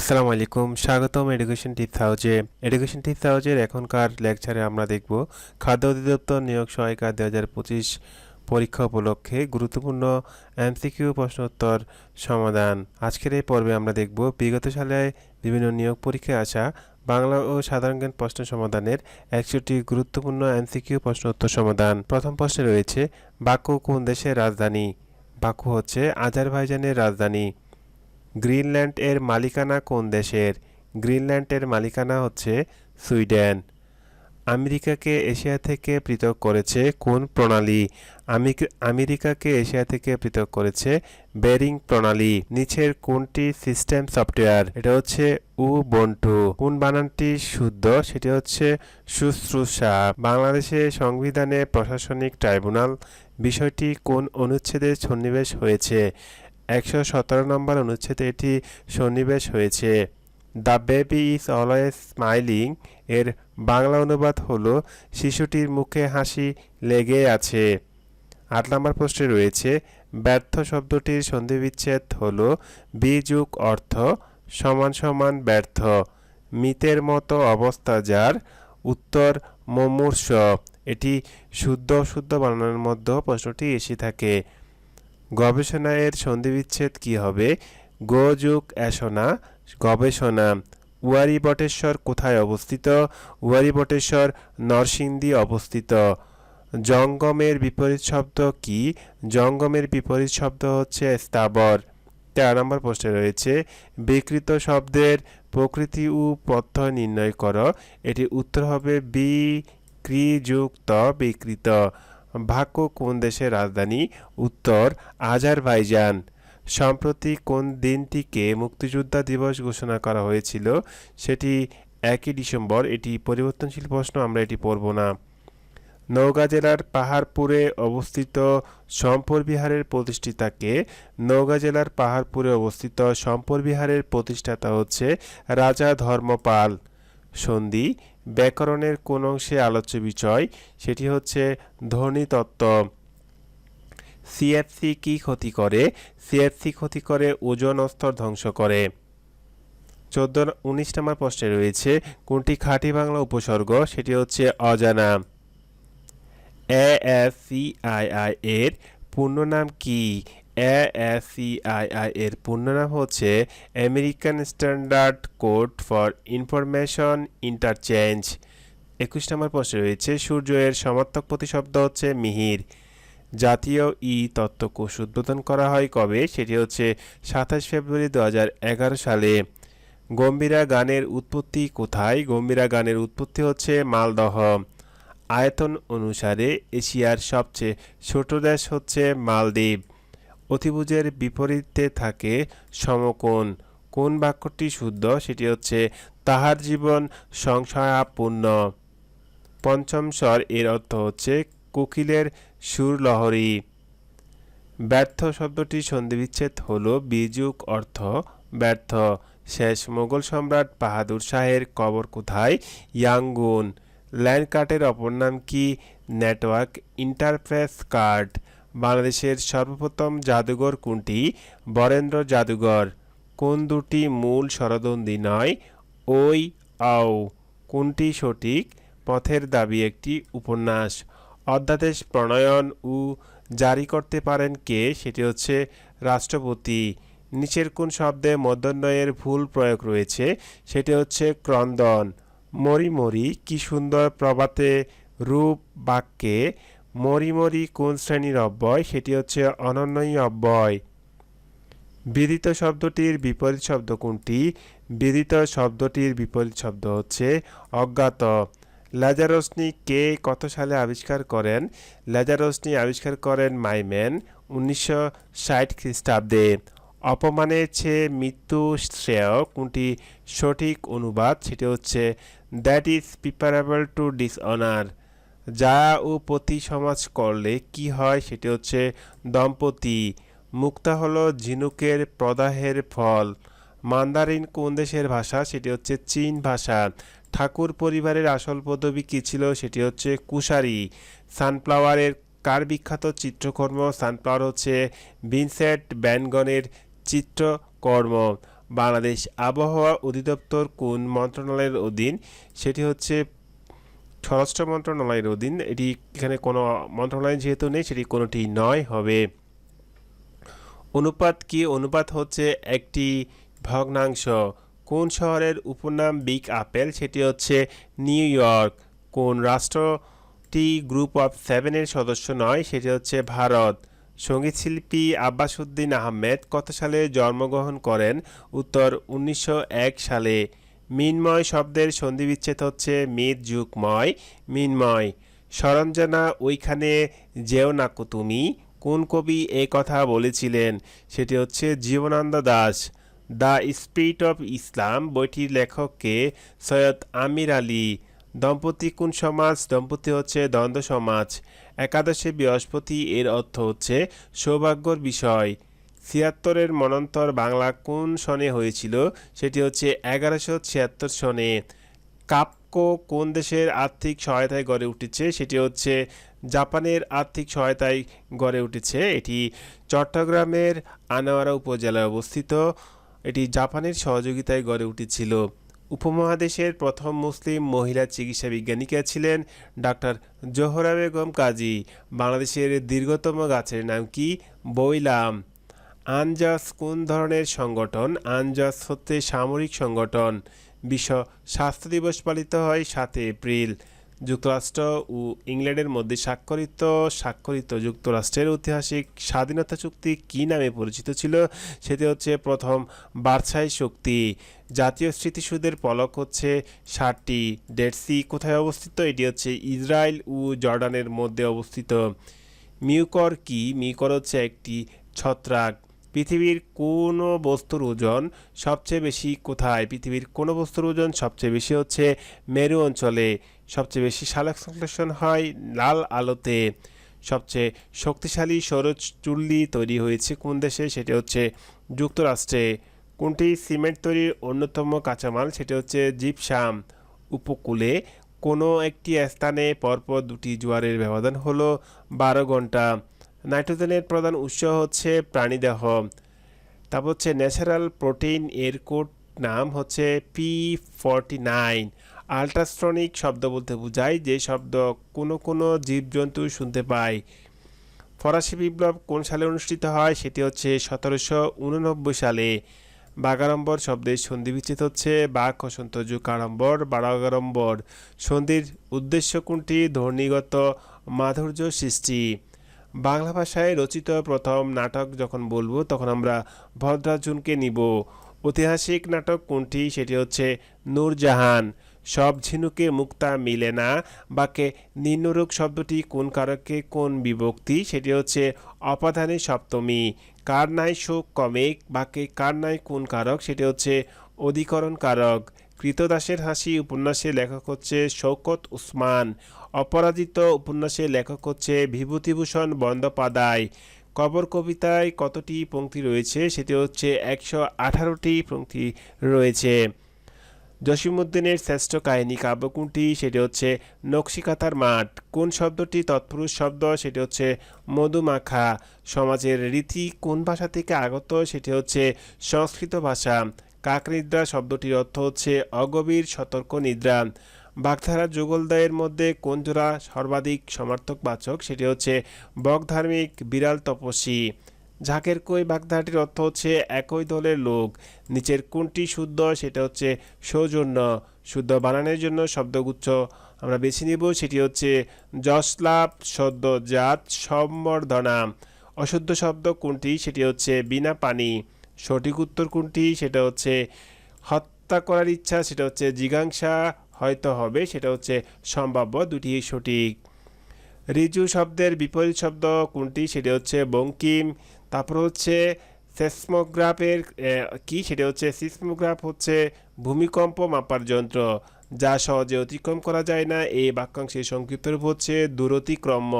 আসসালামু আলাইকুম, স্বাগতম এডুকেশন টিপস হাউজে এডুকেশন টিপস হাউজের এখনকার লেকচারে আমরা দেখব খাদ্য অধিদপ্তর নিয়োগ সহায়িকা দু হাজার পঁচিশ পরীক্ষা উপলক্ষে গুরুত্বপূর্ণ এমসিকিউ প্রশ্নোত্তর সমাধান। আজকের এই পর্বে আমরা দেখব বিগত সালে বিভিন্ন নিয়োগ পরীক্ষায় আসা বাংলা ও সাধারণ জ্ঞান প্রশ্ন সমাধানের একশোটি গুরুত্বপূর্ণ এমসিকিউ প্রশ্নোত্তর সমাধান। প্রথম প্রশ্নে রয়েছে বাকু কোন দেশের রাজধানী? বাকু হচ্ছে, আজারবাইজানের রাজধানী। গ্রিনল্যান্ড এর মালিকানা কোন দেশের? গ্রিনল্যান্ডের মালিকানা হচ্ছে সুইডেন। আমেরিকাকে এশিয়া থেকে পৃথক করেছে কোন প্রণালী? আমেরিকাকে এশিয়া থেকে পৃথক করেছে বেরিং প্রণালী। নিচের কোনটি সিস্টেম সফটওয়্যার? এটা হচ্ছে উ বন্টু কোন বানানটি শুদ্ধ? সেটি হচ্ছে শুশ্রূষা। বাংলাদেশের সংবিধানে প্রশাসনিক ট্রাইব্যুনাল বিষয়টি কোন অনুচ্ছেদে সন্নিবেশ হয়েছে? একশো সতেরো নম্বর অনুচ্ছেদে এটি সন্নিবেশ হয়েছে। The baby is always smiling এর বাংলা অনুবাদ হলো, শিশুটির মুখে হাসি লেগে আছে আট নম্বর প্রশ্নে রয়েছে, ব্যর্থ শব্দটির সন্ধিবিচ্ছেদ হলো বিযুগ অর্থ সমান সমান ব্যর্থ, মিতের মতো অবস্থা যার উত্তর মুমূর্ষ এটি শুদ্ধ শুদ্ধ বানানোর মধ্যে প্রশ্নটি এসে থাকে। গবেষণায়ের সন্ধিবিচ্ছেদ কি হবে? গো যুগ এসনা গবেষণা। উয়ারি বটেশ্বর কোথায় অবস্থিত? উয়ারি বটেশ্বর নরসিংদী অবস্থিত। জঙ্গমের বিপরীত শব্দ কি? জঙ্গমের বিপরীত শব্দ হচ্ছে স্থাবর। তেরো নম্বর প্রশ্নে রয়েছে, বিকৃত শব্দের প্রকৃতি ও প্রত্যয় নির্ণয় করো। এটি উত্তর হবে বিক্রিযুক্ত বিকৃত। ভাক্য কোন দেশের রাজধানী? উত্তর, আজারবাইজান। সম্প্রতি কোন দিনটিকে মুক্তিযোদ্ধা দিবস ঘোষণা করা হয়েছিল, সেটি একই ডিসেম্বর। এটি পরিবর্তনশীল প্রশ্ন, আমরা এটি পড়ব না। নওগাঁ জেলার পাহাড়পুরে অবস্থিত সম্পর বিহারের প্রতিষ্ঠাতাকে নওগাঁ জেলার পাহাড়পুরে অবস্থিত সম্পর বিহারের প্রতিষ্ঠাতা হচ্ছে রাজা ধর্মপাল সন্ধি। ব্যাকরণের কোন অংশে আলোচ্য বিষয়, সেটি হচ্ছে ধ্বনিতত্ত্ব সিএফসি কি ক্ষতি করে? সিএফসি ক্ষতি করে ওজন স্তর ধ্বংস করে। চোদ্দ উনিশ নম্বর প্রশ্নে রয়েছে, কোনটি খাঁটি বাংলা উপসর্গ? সেটি হচ্ছে অজানা। A S C I I এর পূর্ণ নাম কি? এ সি আই আই এর পূর্ণ নাম হচ্ছে American standard code for information interchange একুশ নম্বর প্রশ্নে রয়েছে সূর্য এর সমার্থক প্রতিশব্দ হচ্ছে মিহির। জাতীয় ই তত্ত্বকোষ উদ্বোধন করা হয় কবে? সেটি হচ্ছে সাতাশ ফেব্রুয়ারি দু সালে। গম্ভীরা গানের উৎপত্তি কোথায়? গম্ভীরা গানের উৎপত্তি হচ্ছে মালদহ। আয়তন অনুসারে এশিয়ার সবচেয়ে ছোট দেশ হচ্ছে মালদ্বীপ। অতিভুজের বিপরীতে থাকে সমকোণ। কোন বাক্যটি শুদ্ধ? সেটি হচ্ছে, তাহার জীবন সংশয়াপূর্ণ। পঞ্চম স্বর এর অর্থ হচ্ছে, কোকিলের সুরলহরী। ব্যর্থ শব্দটি সন্ধিবিচ্ছেদ হল বিযুগ অর্থ, ব্যর্থ। শেষ, মোগল সম্রাট বাহাদুর শাহের কবর কোথায়? ইয়াঙ্গুন। ল্যান্ড কার্ডের অপর নাম কি? Network interface card. বাংলাদেশের সর্বপ্রথম জাদুঘর কোনটি? বরেন্দ্র জাদুঘর। কোন দুটি মূল স্বরদন্দি নয়? ওই, আও। কোনটি সঠিক? পথের দাবি একটি উপন্যাস। অধ্যাদেশ প্রণয়ন ও জারি করতে পারেন কে? সেটি হচ্ছে রাষ্ট্রপতি। নিচের কোন শব্দে মধ্যাহ্নয়ের ভুল প্রয়োগ রয়েছে? সেটি হচ্ছে ক্রন্দন। মরি মরি কি সুন্দর প্রভাতে রূপ বাক্যে মরি মরি কোন শ্রেণির অব্যয়? সেটি হচ্ছে অনন্যই অব্যয়। বিদিত শব্দটির বিপরীত শব্দ কোনটি? বিদিত শব্দটির বিপরীত শব্দ হচ্ছে অজ্ঞাত। লেজারসনি কে কত সালে আবিষ্কার করেন? লেজারসনি আবিষ্কার করেন মাইম্যান উনিশশো ষাট খ্রিস্টাব্দে। অপমানের চেয়ে মৃত্যু শ্রেয় কোনটি? সঠিক অনুবাদ সেটি হচ্ছে that is preferable to dishonour. যা ও পতি সমাজ করলে কি হয় সেটি হচ্ছে দম্পতি। মুক্তা হলো ঝিনুকের প্রদাহের ফল। মান্দারিন কোন দেশের ভাষা? সেটি হচ্ছে চীন ভাষা। ঠাকুর পরিবারের আসল পদবী কী ছিল? সেটি হচ্ছে কুশারি। সানফ্লাওয়ারের কার বিখ্যাত চিত্রকর্ম? সানফ্লাওয়ার হচ্ছে ভিনসেন্ট ব্যানগনের চিত্রকর্ম। বাংলাদেশ আবহাওয়া অধিদপ্তর কোন মন্ত্রণালয়ের অধীন? সেটি হচ্ছে স্বরাষ্ট্র মন্ত্রণালয়ের অধীন এটি এখানে কোনো মন্ত্রণালয় যেহেতু নেই, সেটি কোনোটি নয়, হবে। অনুপাত কি? অনুপাত হচ্ছে একটি ভগ্নাংশ। কোন শহরের উপনাম বিগ আপেল? সেটি হচ্ছে নিউ ইয়র্ক। কোন রাষ্ট্রটি গ্রুপ অফ সেভেনের সদস্য নয়, সেটি হচ্ছে ভারত। সঙ্গীতশিল্পী আব্বাসুদ্দিন আহমেদ কত সালে জন্মগ্রহণ করেন? উত্তর উনিশশো এক সালে। মিনময় শব্দের সন্ধিবিচ্ছেদ হচ্ছে মিত যুগময়, মিনময়। সরঞ্জনা ওইখানে যেও নাকো তুমি। কোন কবি এই কথা বলেছিলেন? সেটি হচ্ছে Jibanananda Das. The spirit of Islam বইটির লেখককে সৈয়দ আমির আলী। দম্পতি কোন সমাজ? দম্পতি হচ্ছে দ্বন্দ্ব সমাজ। একাদশে বৃহস্পতি এর অর্থ হচ্ছে সৌভাগ্যর বিষয়। ছিয়াত্তরের মনন্তর বাংলা কোন সনে হয়েছিল? সেটি হচ্ছে এগারোশো ছিয়াত্তর সনে। কাপকো কোন দেশের আর্থিক সহায়তায় গড়ে উঠেছে? সেটি হচ্ছে জাপানের আর্থিক সহায়তায় গড়ে উঠেছে। এটি চট্টগ্রামের আনোয়ারা উপজেলায় অবস্থিত। এটি জাপানের সহযোগিতায় গড়ে উঠেছিল। উপমহাদেশের প্রথম মুসলিম মহিলা চিকিৎসা বিজ্ঞানিকা ছিলেন? ডাক্তার জোহরা বেগম কাজী। বাংলাদেশের দীর্ঘতম গাছের নাম কি? বইলাম আনজাস কোন ধরনের সংগঠন? আনজাস হচ্ছে সামরিক সংগঠন। বিশ্ব স্বাস্থ্য দিবস পালিত হয় সাতই এপ্রিল। যুক্তরাষ্ট্র ও ইংল্যান্ডের মধ্যে স্বাক্ষরিত স্বাক্ষরিত যুক্তরাষ্ট্রের ঐতিহাসিক স্বাধীনতা চুক্তি কী নামে পরিচিত ছিল? সেটি হচ্ছে প্রথম বার্সাই চুক্তি। জাতীয় স্মৃতিসৌধের পলক হচ্ছে ষাটটি ডেড সি কোথায় অবস্থিত? এটি হচ্ছে ইসরায়েল ও জর্ডানের মধ্যে অবস্থিত। মিউকর কি? মিউকর হচ্ছে একটি ছত্রাক। পৃথিবীর কোনো বস্তুর ওজন সবচেয়ে বেশি কোথায়? পৃথিবীর কোনো বস্তুর ওজন সবচেয়ে বেশি হচ্ছে মেরু অঞ্চলে। সবচেয়ে বেশি সালোক সংশ্লেষণ হয় লাল আলোতে। সবচেয়ে শক্তিশালী সৌরচুল্লি তৈরি হয়েছে কোন দেশে? সেটি হচ্ছে যুক্তরাষ্ট্রে। কোনটি সিমেন্ট তৈরির অন্যতম কাঁচামাল? সেটি হচ্ছে জিপসাম। উপকূলে কোনো একটি স্থানে পরপর দুটি জোয়ারের ব্যবধান হলো বারো ঘণ্টা। নাইট্রোজেনের প্রধান উৎস হচ্ছে প্রাণীদেহ। তারপর হচ্ছে ন্যাচারাল প্রোটিন এর কোড নাম হচ্ছে পি ফর্টি নাইন। আলট্রাস্ট্রনিক শব্দ বলতে বোঝায় যে শব্দ কোনো কোনো জীবজন্তু শুনতে পায়। ফরাসি বিপ্লব কোন সালে অনুষ্ঠিত হয় সেটি হচ্ছে সতেরোশো উননব্বই সালে। বাগাড়ম্বর শব্দের সন্ধি বিচ্ছেদ হচ্ছে বাঘ বসন্ত যুগ আড়ম্বর বাড়াগাড়ম্বর সন্ধির উদ্দেশ্য কোনটি? ধ্বনিগত মাধুর্য সৃষ্টি। বাংলা ভাষায় রচিত প্রথম নাটক যখন বলব, তখন আমরা ভদ্রার্জুনকে নিব। ঐতিহাসিক নাটক কোনটি? সেটি হচ্ছে নূরজাহান। সব ঝিনুকে মুক্তা মিলে না। বাকে নিম্নরূপ শব্দটি কোন কারকে কোন বিভক্তি? সেটি হচ্ছে অপাধানের সপ্তমী। কার নাই শোক কমে? বাকে কার নাই কোন কারক? সেটি হচ্ছে অধিকরণ কারক। কৃতদাসের হাসি উপন্যাসের লেখক হচ্ছে শৌকত উসমান। অপরাজিত উপন্যাসের লেখক হচ্ছে বিভূতিভূষণ বন্দ্যোপাধ্যায়। কবর কবিতায় কতটি পংক্তি রয়েছে, সেটি হচ্ছে একশো আঠারোটি পংক্তি রয়েছে। জসিমুদ্দিনের শ্রেষ্ঠ কাহিনী কাব্য কোনটি, সেটি হচ্ছে নকশিকাতার মাঠ। কোন শব্দটি তৎপুরুষ শব্দ, সেটি হচ্ছে মধুমাখা। সমাজের রীতি কোন ভাষা থেকে আগত, সেটি হচ্ছে সংস্কৃত ভাষা। কাকনিদ্রা শব্দটির অর্থ হচ্ছে অগভীর সতর্ক নিদ্রা। বাগধারা যুগলদয়ের মধ্যে কোন জোড়া সর্বাধিক সমর্থক বাচক সেটি হচ্ছে বকধার্মিক বিড়াল তপস্বী। ঝাঁকের কই বাগধারাটির অর্থ হচ্ছে একই দলের লোক। নিচের কোনটি শুদ্ধ সেটা হচ্ছে সৌজন্য। শুদ্ধ বানানোর জন্য শব্দগুচ্ছ আমরা বেছে নিব, সেটি হচ্ছে যশলাভ, সদ্য জাত, সম্বর্ধনা। অশুদ্ধ শব্দ কোনটি সেটি হচ্ছে বিনা পানি। সঠিক উত্তর কোনটি? সেটা হচ্ছে হত্যা করার ইচ্ছা, সেটা হচ্ছে জিজ্ঞাসা হয়তো হবে, সেটা হচ্ছে সম্ভাব্য, দুটি সঠিক। রিজু শব্দের বিপরীত শব্দ কোনটি? সেটা হচ্ছে বঙ্কিম। তারপর হচ্ছে সেসমোগ্রাফের কি? সেটা হচ্ছে সিসমোগ্রাফ হচ্ছে ভূমিকম্প মাপার যন্ত্র, যা সহজে অতিক্রম করা যায় না। এই বাক্যাংশের সংক্ষিপ্ত রূপ হচ্ছে দূরতিক্রম্য।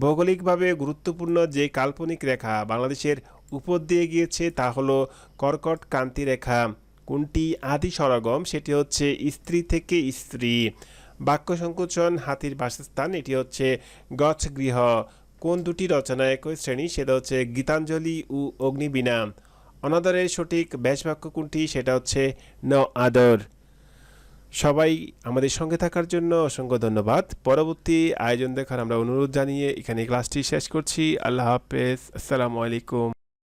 ভৌগোলিকভাবে গুরুত্বপূর্ণ যে কাল্পনিক রেখা বাংলাদেশের উপর দিয়ে গিয়েছে, তা হলো কর্কট কান্তি রেখা। কোনটি আদি সরগম? সেটি হচ্ছে স্ত্রী থেকে স্ত্রী। বাক্য সংকোচন, হাতির বাসস্থান, এটি হচ্ছে গছ গৃহ। কোন দুটি রচনা একই শ্রেণি? সেটা হচ্ছে গীতাঞ্জলি ও অগ্নিবীণা। অনাদরের সঠিক ব্যাস বাক্য কোনটি? সেটা হচ্ছে ন আদর। সবাই আমাদের সঙ্গে থাকার জন্য অসংখ্য ধন্যবাদ। পরবর্তী আয়োজন দেখার আমরা অনুরোধ জানিয়ে এখানে ক্লাসটি শেষ করছি। আল্লাহ হাফেজ। আসসালামু আলাইকুম।